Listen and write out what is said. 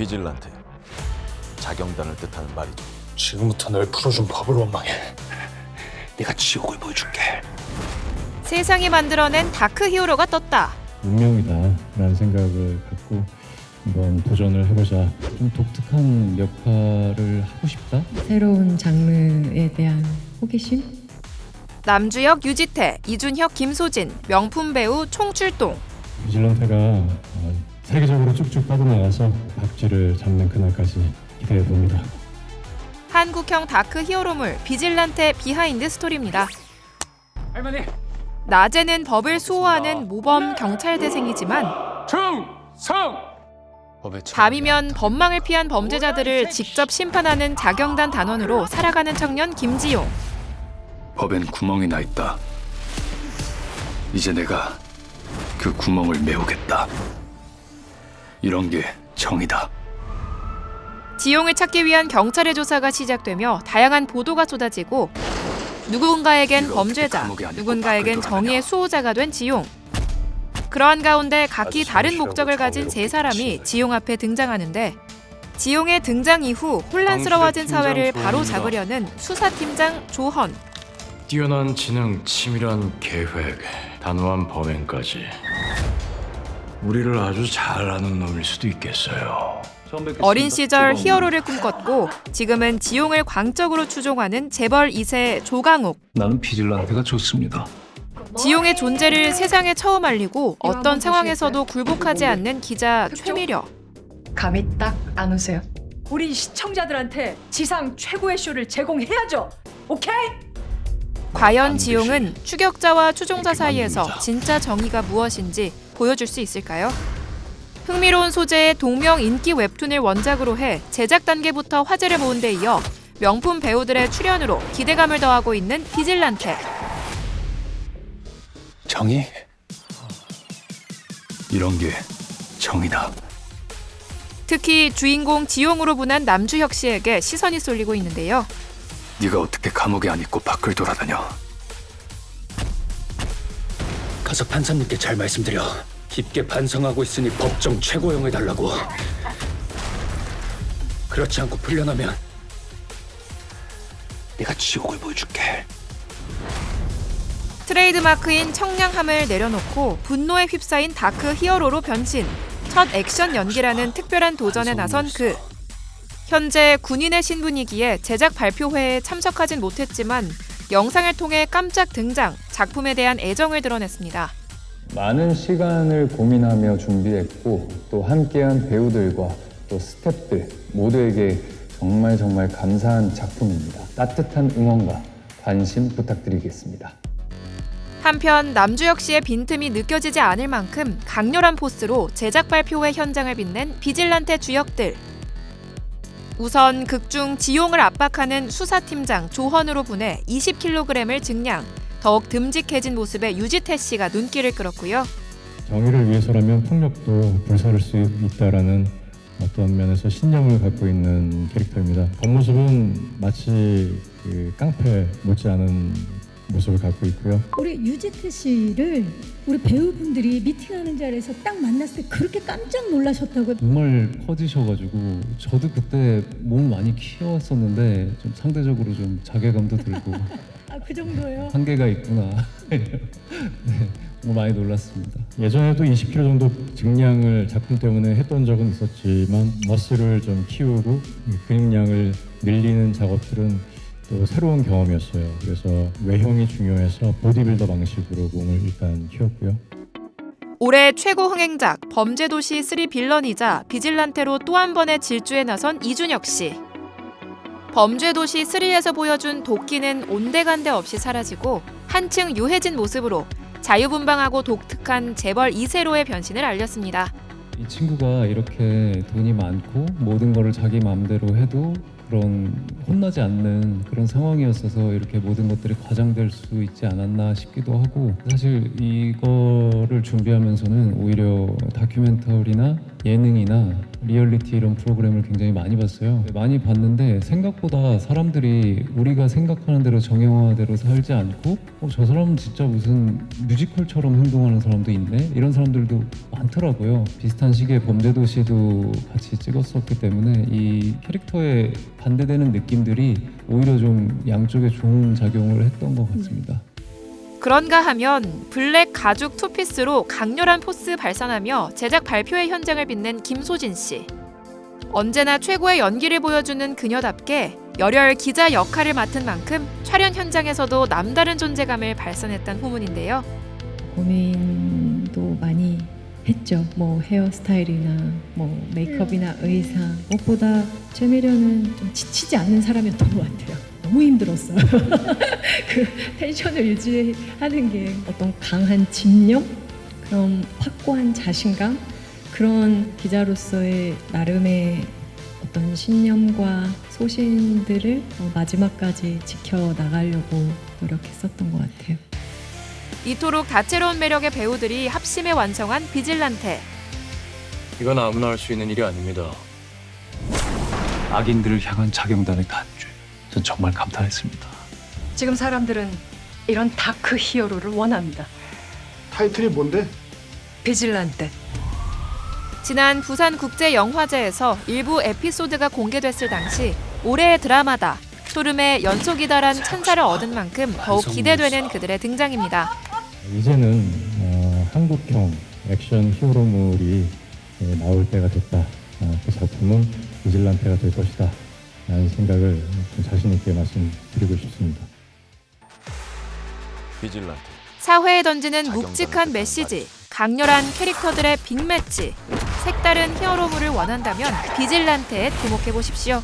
비질란테 자경단을 뜻하는 말이죠. 지금부터 널 풀어준 법을 원망해. 내가 지옥을 보여줄게. 세상이 만들어낸 다크 히어로가 떴다. 운명이다라는 생각을 갖고 한번 도전을 해보자. 좀 독특한 역할을 하고 싶다. 새로운 장르에 대한 호기심? 남주혁, 유지태, 이준혁, 김소진, 명품 배우 총출동. 비질런테가 어, 세계적으로 쭉쭉 뻗어나가서 박쥐를 잡는 그날까지 기대해 봅니다. 한국형 다크 히어로물 비질란테 비하인드 스토리입니다. 할머니, 낮에는 법을 수호하는 모범 경찰대생이지만 충성. 밤이면 법망을 피한 범죄자들을 직접 심판하는 자경단 단원으로 살아가는 청년 김지용. 법엔 구멍이 나 있다. 이제 내가 그 구멍을 메우겠다. 이런 게 정이다. 지용을 찾기 위한 경찰의 조사가 시작되며 다양한 보도가 쏟아지고 누군가에겐 네가 범죄자, 어떻게 감옥에 안 있고 누군가에겐 밖을 정의의 돌아다녀. 수호자가 된 지용. 그러한 가운데 각기 아주 다른 성실하고 목적을 가진 세 정의롭게 사람이. 지용 앞에 등장하는데 지용의 등장 이후 혼란스러워진 당신의 사회를 팀장 바로. 잡으려는 수사팀장 조헌. 뛰어난 지능, 치밀한 계획, 단호한 범행까지 우리를 아주 잘 아는 놈일 수도 있겠어요. 어린 시절 히어로를 꿈꿨고 지금은 지용을 광적으로 추종하는 재벌 2세 조강욱. 나는 비질란테가 좋습니다. 지용의 존재를 세상에 처음 알리고 어떤 상황에서도 굴복하지 않는 기자 최미려. 감이 딱 안 오세요. 우리 시청자들한테 지상 최고의 쇼를 제공해야죠. 오케이? 과연 지용은 추격자와 추종자 사이에서. 진짜 정의가 무엇인지 보여줄 수 있을까요? 흥미로운 소재의 동명 인기 웹툰을 원작으로 해 제작 단계부터 화제를 모은 데 이어 명품 배우들의 출연으로 기대감을 더하고 있는 비질란테. 정의? 이런 게 정이다. 특히 주인공 지용으로 분한 남주혁 씨에게 시선이 쏠리고 있는데요. 네가 어떻게 감옥에 안 있고 밖을 돌아다녀? 가서 판사님께 잘 말씀드려. 깊게 반성하고 있으니 법정 최고형을 달라고. 그렇지 않고 풀려나면 내가 지옥을 보여줄게. 트레이드마크인 청량함을 내려놓고 분노에 휩싸인 다크 히어로로 변신. 첫 액션 연기라는 특별한 도전에 나선 그. 현재 군인의 신분이기에 제작 발표회에 참석하진 못했지만 영상을 통해 깜짝 등장, 작품에 대한 애정을 드러냈습니다. 많은 시간을 고민하며 준비했고 또 함께한 배우들과 또 스태프들 모두에게 정말 정말 감사한 작품입니다. 따뜻한 응원과 관심 부탁드리겠습니다. 한편 남주혁 씨의 빈틈이 느껴지지 않을 만큼 강렬한 포스로 제작 발표회 현장을 빛낸 비질란테 주역들. 우선 극중 지용을 압박하는 수사팀장 조헌으로 분해 20kg을 증량. 더욱 듬직해진 모습의 유지태 씨가 눈길을 끌었고요. 정의를 위해서라면 폭력도 불사를 수 있다라는 어떤 면에서 신념을 갖고 있는 캐릭터입니다. 겉모습은 마치 그 깡패 못지않은 모습을 갖고 있고요. 우리 유지태 씨를 우리 배우분들이 미팅하는 자리에서 딱 만났을 때 그렇게 깜짝 놀라셨다고요. 정말 커지셔가지고 저도 그때 몸 많이 키웠었는데 좀 상대적으로 좀 자괴감도 들고 아 그 정도예요. 한계가 있구나. 네, 뭐 많이 놀랐습니다. 예전에도 20kg 정도 증량을 작품 때문에 했던 적은 있었지만 머슬을 좀 키우고 이 근육량을 늘리는 작업들은 또 새로운 경험이었어요. 그래서 외형이 중요해서 보디빌더 방식으로 몸을 일단 키웠고요. 올해 최고 흥행작 범죄도시 3 빌런이자 비질란테로 또 한 번의 질주에 나선 이준혁 씨. 범죄도시 3에서 보여준 도끼는 온데간데 없이 사라지고 한층 유해진 모습으로 자유분방하고 독특한 재벌 2세로의 변신을 알렸습니다. 이 친구가 이렇게 돈이 많고 모든 거를 자기 마음대로 해도 그런 혼나지 않는 그런 상황이었어서 이렇게 모든 것들이 과장될 수 있지 않았나 싶기도 하고 사실 이거를 준비하면서는 오히려 다큐멘터리나 예능이나 리얼리티 이런 프로그램을 굉장히 많이 봤어요. 많이 봤는데 생각보다 사람들이 우리가 생각하는 대로 정형화대로 살지 않고 어, 저 사람은 진짜 무슨 뮤지컬처럼 행동하는 사람도 있네 이런 사람들도 많더라고요. 비슷한 시기에 범죄도시도 같이 찍었었기 때문에 이 캐릭터에 반대되는 느낌들이 오히려 좀 양쪽에 좋은 작용을 했던 것 같습니다. 그런가 하면 블랙 가죽 투피스로 강렬한 포스 발산하며 제작 발표회 현장을 빛낸 김소진 씨. 언제나 최고의 연기를 보여주는 그녀답게 열혈 기자 역할을 맡은 만큼 촬영 현장에서도 남다른 존재감을 발산했던 후문인데요. 고민도 많이 했죠. 뭐 헤어스타일이나 뭐 메이크업이나 의상. 무엇보다 최미련은 좀 지치지 않는 사람이었던 것 같아요. 너무 힘들었어요. 그 텐션을 유지하는 게 어떤 강한 집념, 그런 확고한 자신감, 그런 기자로서의 나름의 어떤 신념과 소신들을 어, 마지막까지 지켜 나가려고 노력했었던 것 같아요. 이토록 다채로운 매력의 배우들이 합심해 완성한 비질란테. 이건 아무나 할 수 있는 일이 아닙니다. 악인들을 향한 자경단의 단죄. 전 정말 감탄했습니다. 지금 사람들은 이런 다크 히어로를 원합니다. 타이틀이 뭔데? 비질란테. 지난 부산 국제 영화제에서 일부 에피소드가 공개됐을 당시 올해의 드라마다 소름의 연속이다란 찬사를 얻은 만큼 더욱 기대되는 그들의 등장입니다. 이제는 어, 한국형 액션 히어로물이 예, 나올 때가 됐다. 어, 그 작품은 비질란테가 될 것이다. 라는 생각을 좀 자신 있게 말씀드리고 싶습니다. 비질란테. 사회에 던지는 묵직한 메시지, 강렬한 캐릭터들의 빅매치, 색다른 히어로물을 원한다면 비질란테에 주목해 보십시오.